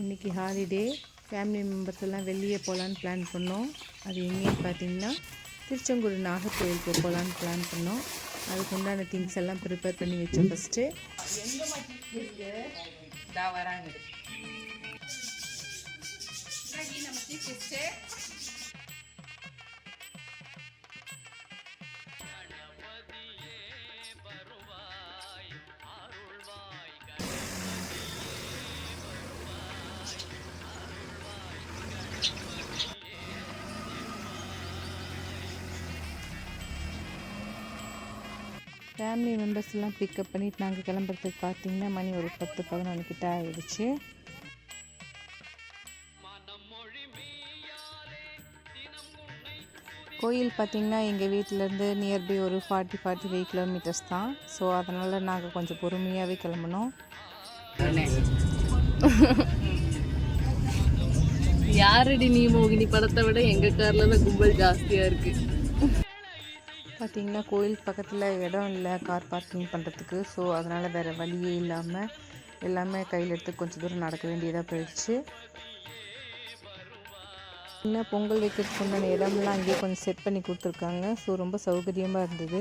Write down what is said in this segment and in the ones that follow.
இன்றைக்கி holiday family members எல்லாம் வெளியே போகலான்னு பிளான் பண்ணோம். அது எங்கேன்னு பார்த்தீங்கன்னா திருச்செங்கோடு நாகர்கோவிலுக்கு போகலான்னு பிளான் பண்ணோம். அதுக்கு உண்டான திங்ஸ் எல்லாம் ப்ரிப்பேர் பண்ணி வச்சோம் ஃபஸ்ட்டு வராங்க. ஃபேமிலி மெம்பர்ஸ் எல்லாம் பிக்கப் பண்ணிட்டு நாங்கள் கிளம்புறதுக்கு பார்த்தீங்கன்னா மணி ஒரு பத்து பதினொன்று கிட்ட ஆயிடுச்சு. கோயில் பார்த்திங்கன்னா எங்கள் வீட்டிலேருந்து நியர்பை ஒரு ஃபார்ட்டி ஃபார்ட்டி ஃபைவ் கிலோமீட்டர்ஸ் தான். ஸோ அதனால் நாங்கள் கொஞ்சம் பொறுமையாகவே கிளம்புனோம். யாரடி நீ மோகினி படத்தை விட எங்கள் காரில் தான் கும்பல் ஜாஸ்தியாக இருக்குது பார்த்திங்கன்னா கோயில் பக்கத்தில் இடம் இல்லை கார் பார்க்கிங் பண்ணுறதுக்கு ஸோ அதனால் வேறு வழியே இல்லாமல் எல்லாமே கையில் எடுத்து கொஞ்சம் தூரம் நடக்க வேண்டியதாக போயிடுச்சு. இன்னும் பொங்கல் வைக்கிறதுக்கு உண்டான இடம்லாம் அங்கேயே கொஞ்சம் செட் பண்ணி கொடுத்துருக்காங்க. ஸோ ரொம்ப சௌகரியமாக இருந்தது.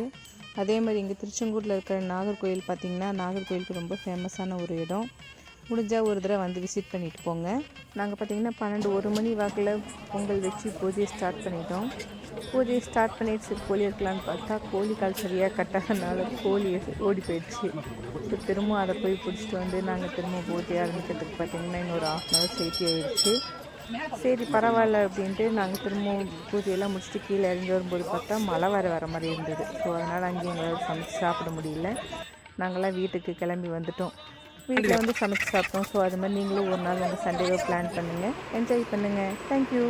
அதே மாதிரி இங்கே திருச்செங்கூரில் இருக்கிற நாகர்கோயில் பார்த்திங்கன்னா நாகர்கோயிலுக்கு ரொம்ப ஃபேமஸான ஒரு இடம். முடிஞ்சால் ஒரு தடவை வந்து விசிட் பண்ணிட்டு போங்க. நாங்கள் பார்த்திங்கன்னா பன்னெண்டு ஒரு மணி வாக்கில் பொங்கல் வச்சு பூஜையை ஸ்டார்ட் பண்ணிட்டோம். பூஜையை ஸ்டார்ட் பண்ணிட்டு சரி கோழி இருக்கலான்னு பார்த்தா கோழி கால் சரியாக கட்டாதனால கோழி ஓடி போயிடுச்சு. இப்போ திரும்ப அதை போய் பிடிச்சிட்டு வந்து நாங்கள் திரும்ப பூஜை ஆரம்பிக்கிறதுக்கு பார்த்திங்கன்னா இன்னொரு ஆஃப் அன் ஹவர் சேர்த்தி ஆகிடுச்சு சரி பரவாயில்ல அப்படின்ட்டு நாங்கள் திரும்பவும் பூஜையெல்லாம் முடிச்சுட்டு கீழே இறங்கி வரும்போது பார்த்தா மழை வர வர மாதிரி இருந்தது. ஸோ அதனால் அங்கேயும் எங்களால் சமைச்சு சாப்பிட முடியல. நாங்களாம் வீட்டுக்கு கிளம்பி வந்துட்டோம். வீட்டில் வந்து சமைச்சு சாப்பிட்டோம். ஸோ அது மாதிரி நீங்களும் ஒரு நாள் வந்து சண்டேவை பிளான் பண்ணுங்கள் என்ஜாய் பண்ணுங்கள் தேங்க்யூ